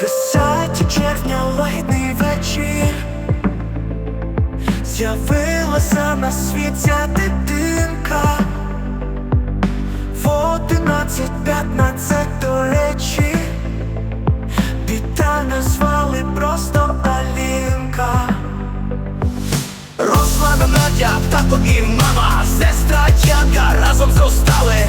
Десяті червня лайтний вечір. З'явилася на світ ця дитинка. В одинадцять п'ятнадцять до речі. Біта назвали просто Алінка. Руслана Надя, тато і мама, сестра Янка разом зростали,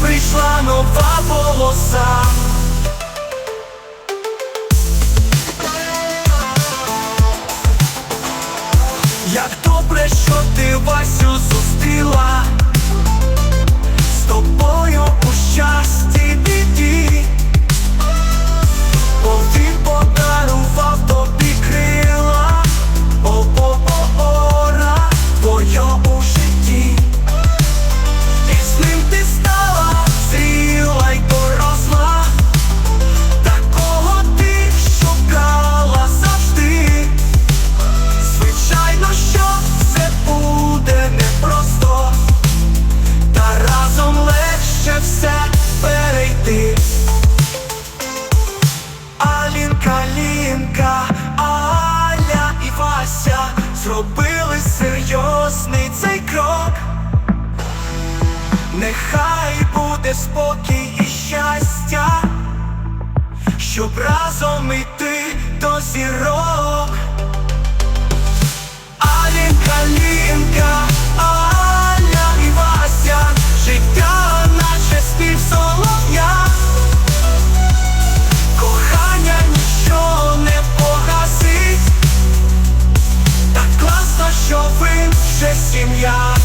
прийшла нова полоса. Як добре, що ти Васю зустріла зробили серйозний цей крок, нехай буде спокій і щастя, щоб разом йти до зірок. наша сім'я.